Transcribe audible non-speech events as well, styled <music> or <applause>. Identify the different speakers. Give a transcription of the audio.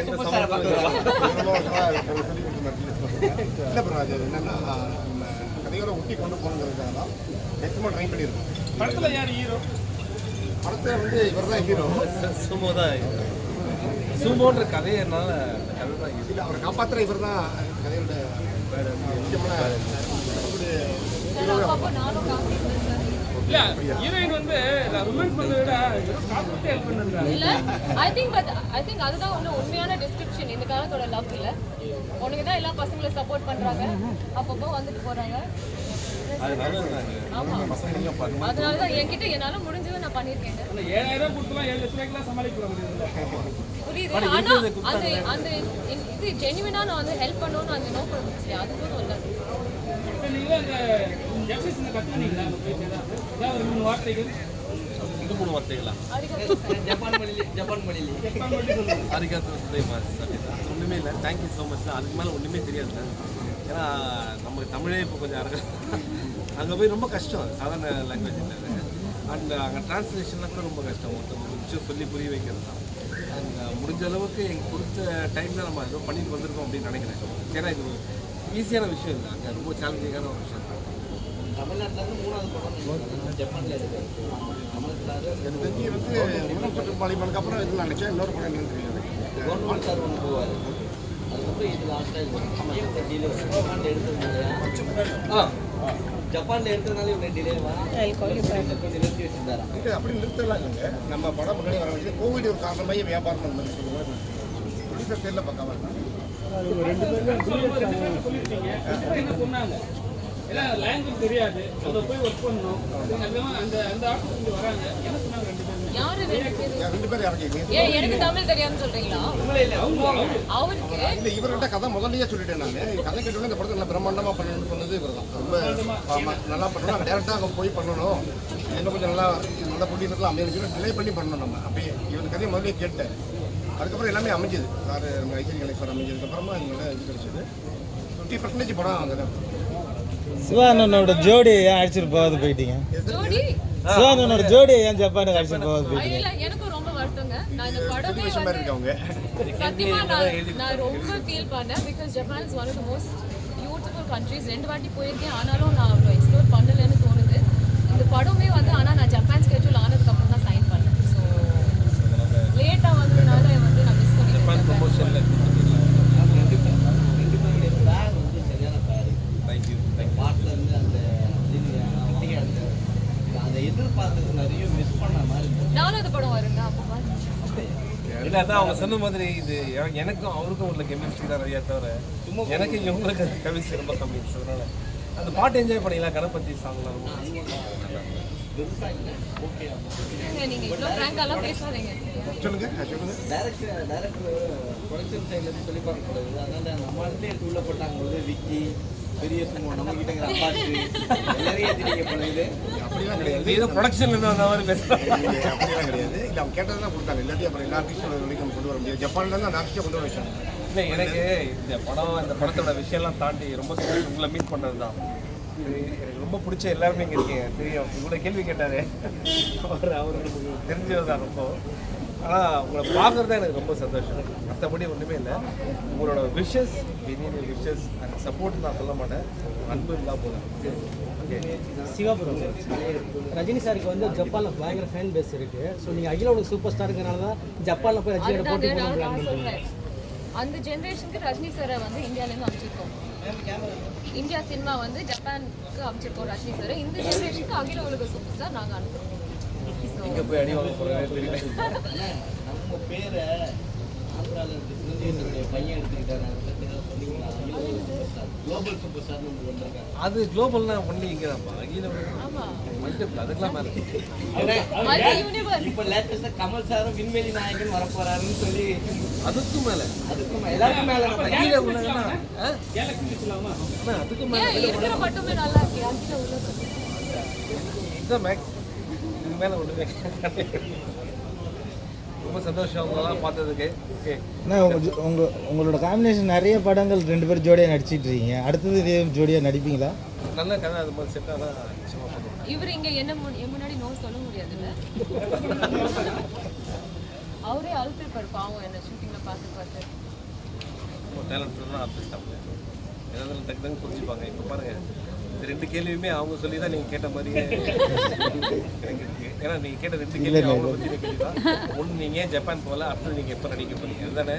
Speaker 1: இல்லை.
Speaker 2: ப்ரோ அது என்னன்னா நம்ம கதையோட ஒட்டி கொண்டு போகணுங்கிறதுக்காக தான் மேக்ஸிமம் ட்ரை பண்ணியிருக்கோம்
Speaker 3: படத்துல யார் ஹீரோ
Speaker 2: படத்தை வந்து இவர் தான் ஹீரோ
Speaker 1: சுமோ தான் சுமோன்ற கதையை என்னால் கதை தான்
Speaker 2: இல்லை அவரை காப்பாற்றுற இவர் தான் கதையோட முக்கியமான
Speaker 3: இல்ல ஹீரோயின் வந்து ரொமான்ஸ் பண்றதை விட வெறும் காசு கொடுத்து ஹெல்ப் பண்ணுறாங்க
Speaker 4: இல்ல I think but I think அதுதான் ஒண்ணு உண்மையான டிஸ்கிரிப்ஷன் இந்த காலத்தோட லவ் இல்ல. உனக்கு தான் எல்லா பசங்களும் சப்போர்ட் பண்றாங்க. அப்பப்போ வந்துட்டு போறாங்க.
Speaker 1: அதனால நாங்கள்
Speaker 4: ஆமா.
Speaker 1: பசங்க பண்ணுவோம்
Speaker 4: அதனால தான் என்கிட்ட என்னால முடிஞ்சதை நான் பண்ணியிருக்கேன்.
Speaker 3: அந்த ஏழாயிரம் கொடுத்துலாம் ஏழு லட்ச ரூபாய்க்குலாம் சமாளிக்க
Speaker 4: புரியுது. ஆனா அந்த அந்த இது ஜெனுவினா நான் வந்து ஹெல்ப் பண்ணணும்னு அந்த நோக்கம் இருந்துச்சு. அது போதும் இல்ல.
Speaker 3: இப்போ மூணு வார்த்தைகள்
Speaker 1: ரெண்டு மூணு வார்த்தைகளா
Speaker 5: ஜப்பான் மொழியில ஜப்பான் மொழியில
Speaker 3: ஜப்பான்
Speaker 1: ஒன்றுமே இல்லை. தேங்க்யூ ஸோ மச் அதுக்கு மேலே ஒன்றுமே தெரியாது ஏன்னா நமக்கு தமிழே இப்போ கொஞ்சம் அரக அங்கே போய் ரொம்ப கஷ்டம் சாதாரண லாங்குவேஜ் இல்லை அண்ட் அங்கே டிரான்ஸ்லேஷன்லாம் கூட ரொம்ப கஷ்டம் ஒருத்தர் விஷயம் சொல்லி புரிய வைக்கிறது தான். அண்ட் முடிஞ்ச அளவுக்கு எங்களுக்கு கொடுத்த டைமில் நம்ம ஏதோ பண்ணிட்டு வந்திருக்கோம் அப்படின்னு நினைக்கிறேன் ஏன்னா இது ஈஸியான விஷயம் இல்லை அங்கே ரொம்ப சேலஞ்சிங்கான ஒரு விஷயம்
Speaker 5: தமிழ்நாட்டுல இருந்து மூணாவது படம் ஜப்பான்ல இருக்கு.
Speaker 2: எனக்கு தெரிஞ்சு வந்து உணவு சுற்றுப்பாளிமனுக்கு அப்புறம் இது நினைச்சேன். இன்னொரு படம் என்னன்னு தெரியல எனக்கு.
Speaker 5: கவர்மெண்ட் சார் ஒன்று போவார். அதுக்கப்புறம் இது லாஸ்ட்டாக டிலே ஜப்பான்ல எடுத்ததுனால ஜப்பான்ல எடுத்ததுனால இவங்க டிலே வா? கொஞ்சம் நிறுத்தி வச்சிருந்தாரா?
Speaker 2: இது அப்படி நிறுத்தலாம் இல்லைங்க. நம்ம படம் முன்னாடி வர வேண்டியது கோவிட் ஒரு காரணமாகி வியாபாரம் பண்ண மாதிரி சொல்லுவாங்க ப்ரொடியூசர் பேரில்
Speaker 3: சொன்னாங்க. ஏன்னா லாங்குவேஜ் தெரியாது. அங்கே போய் ஒர்க் பண்ணணும். அந்த அந்த அந்த ஆர்டிஸ்ட் இங்கே வராங்க. என்ன சொன்னாங்க ரெண்டு பேரும்?
Speaker 4: யாரு ரெண்டு பேரு?
Speaker 2: ரெண்டு பேரும்
Speaker 4: ஏன் எனக்கு தமிழ் தெரியாதுன்னு சொல்றீங்களா? அவருக்கு?
Speaker 2: இல்லை இவர்கிட்ட கதை முதல்லயே சொல்லிட்டேன் நான். கதை கேட்டோன்னே இந்த படத்தை நல்லா பண்ணணும்னு சொன்னது இவர் தான் ரொம்ப ஆமா, நல்லா பண்ணணும். டேரெக்டாக அங்கே போய் பண்ணணும். இன்னும் கொஞ்சம் நல்லா நல்ல ப்ரொடியூசர்லாம் அமையணும் சொல்லி டிலே பண்ணி பண்ணணும் நம்ம. அப்படியே இவன் கதையை முதல்லயே கேட்டேன். அதுக்கப்புறம் எல்லாமே அமைஞ்சது. சார் நம்ம கணேஷ் சார் அமைஞ்சதுக்கப்புறமா நல்லா இது கிடைச்சது. ஃபிஃப்டி பர்சன்டேஜ் படம் அங்கே தான்.
Speaker 6: சிவானனோட ஜோடி ஏன் அடிச்சிட்டு போகாது போயிட்டீங்க?
Speaker 4: ஜோடி?
Speaker 6: சிவானனோட ஜோடி ஏன் ஜப்பானுக்கு அடிச்சிட்டு போகாது போயிட்டீங்க?
Speaker 4: இல்ல எனக்கும் ரொம்ப வருத்தங்க. நான் இந்த படமே வந்து சத்தியமா நான் நான் ரொம்ப ஃபீல் பண்ணேன் because Japan is one of the most beautiful countries ரெண்டு வாட்டி போயிருக்கேன். ஆனாலும் நான் அவ்வளோ எக்ஸ்ப்ளோர் பண்ணலன்னு தோணுது இந்த படமே வந்து ஆனால் நான் ஜப்பான் ஸ்கெட்யூல் ஆனதுக்கு அப்புறம் தான் சைன் பண்ணேன் ஸோ லேட்டாக வந்ததுனால வந்து நான் மிஸ்
Speaker 1: ஜப்பான்
Speaker 4: பண்ணிட்டேன்
Speaker 1: ப்ரொமோஷனில்
Speaker 5: ரெண்டு பேரும் ரெண்டு பேருடைய பேர் வந்து சரியான பேர்
Speaker 1: தேங்க்யூ
Speaker 5: பாட்டில் இருந்து அந்த இது, அப்படியே அந்த அந்த எதிர்பார்த்தது நிறைய மிஸ் பண்ண மாதிரி இருந்தது.
Speaker 4: நானும் இந்த படம் வருங்க அப்போ
Speaker 1: இல்லை அதான் அவங்க சொன்ன மாதிரி இது எனக்கு- எனக்கும் அவருக்கும் உள்ள கெமிஸ்ட்ரி தான் நிறையா தவிர எனக்கு இவங்களுக்கு கெமிஸ்ட்ரி ரொம்ப கம்மி. அதனால அந்த பாட்டு என்ஜாய் பண்ணிக்கலாம் கணபதி சாங்லாம் ரொம்ப
Speaker 2: சொல்லுங்க. சொல்லுங்க.
Speaker 5: பெரிய சும்மா நம்ம கிட்டங்கிற அப்பாட்டு எல்லாரையும் ஏற்றிட்டு பண்ணுது
Speaker 2: அப்படிலாம் கிடையாது.
Speaker 1: ஏதோ ப்ரொடக்ஷன்ல இருந்து வந்த மாதிரி பேசுகிறேன்
Speaker 2: இல்ல, அப்படியெல்லாம் கிடையாது. இல்லை அவங்க கேட்டதெல்லாம் கொடுத்தாங்க. எல்லாத்தையும் அப்புறம் எல்லா ஆர்டிஸ்டும் வரைக்கும் கொண்டு வர முடியாது. ஜப்பான்லேருந்து அந்த ஆர்டிஸ்ட்டை கொண்டு வர வச்சாங்க.
Speaker 1: இல்லை எனக்கு இந்த படம் இந்த படத்தோட விஷயம்லாம் தாண்டி ரொம்ப சந்தோஷம். உங்களை மீட் பண்ணது தான் இது எனக்கு ரொம்ப பிடிச்ச எல்லாருமே இங்கே இருக்கீங்க. தெரியும். இவ்வளோ கேள்வி கேட்டாரு. அவர் அவருக்கு தெரிஞ்சது தான் ரொம்ப. ஆனால் உங்களை பார்க்குறது எனக்கு ரொம்ப சந்தோஷம். மற்றபடி ஒன்றுமே இல்லை. உங்களோட விஷஸ் பெரிய விஷஸ் அண்ட் சப்போர்ட் நான் சொல்ல மாட்டேன். அன்பு இருந்தால் போதும்.
Speaker 7: சிவாபுரம் ரஜினி சாருக்கு வந்து ஜப்பான்ல பயங்கர ஃபேன் பேஸ் இருக்கு. ஸோ நீங்க அகில உலக சூப்பர் ஸ்டாருங்கிறனால தான் ஜப்பான்ல போய் ரஜினியோட போட்டி
Speaker 4: அந்த ஜென்ரேஷனுக்கு ரஜினி சாரை வந்து இந்தியாவிலேருந்து அனுப்பிச்சிருக்கோம். இந்தியா சினிமா வந்து ஜப்பானுக்கு அனுப்பிச்சிருக்கோம் ரஜினி சார் இந்த ஜென்ரேஷனுக்கு அகில உலக சூப்பர் ஸ்டார் நாங்கள் அனுப்புறோம்.
Speaker 1: எங்கே போய் அடி வாங்க போகிறேன்னு தெரியல.
Speaker 5: அண்ணா, நம்ம பேரை ஆந்திராவில் இருக்க பையன் வந்திருக்காங்க.
Speaker 1: அது குளோபல்னா ஒன்லி இங்கே தான்ப்பா மல்டிபிள் அதுக்கெல்லாம் மேலே
Speaker 5: இப்போ லேட்டஸ்ட்டாக கமல் சாரும் விண்வெளி நாயகன் வரப்போறாருன்னு சொல்லி
Speaker 1: அதுக்கும் மேலே.
Speaker 5: அதுக்கும் மே- எல்லாருக்கும் மேல நம்ம
Speaker 3: வச்சுலாமா
Speaker 1: அண்ணா, அதுக்கும் மேலே
Speaker 4: மட்டுமே நல்லா இருக்கு.
Speaker 1: மேக்ஸ் மேலே ஒன்றுமே ரொம்ப சந்தோஷம் உங்களெல்லாம் பார்த்ததுக்கு. ஓகே
Speaker 6: அண்ணா, உங்க ஜோ- உங்க உங்களோட காம்பினேஷன் நிறைய படங்கள் ரெண்டு பேரும் ஜோடியாக நடிச்சிட்டு இருக்கீங்க அடுத்தது இதே ஜோடியாக நடிப்பீங்களா?
Speaker 1: நல்ல கதை அது மாதிரி செட் ஆனால் நிச்சயமாக பண்ணுவோம்.
Speaker 4: இவர் இங்க என்ன முன்னாடி நோ சொல்ல முடியாதுல்ல அவரே அழுத்திருப்பாரு பாவம் என்ன ஷூட்டிங்ல பார்த்து பார்த்து.
Speaker 1: டேலண்டடான ஆர்டிஸ்ட் அவங்க ஏதாவது டக்கு டக்கு புரிஞ்சுப்பாங்க. இப்போ பாருங்க இந்த ரெண்டு கேள்வியுமே அவங்க சொல்லி தான் நீங்கள் கேட்ட மாதிரியே <laughs> ஏன்னா நீங்கள் கேட்ட ரெண்டு கேள்வி அவங்கள பற்றி கேள்வி தான் ஒன்று நீங்கள் ஏன் ஜப்பான் போகல அடுத்தது நீங்கள் எப்போ நடிக்க போறீங்க? அதுதானே?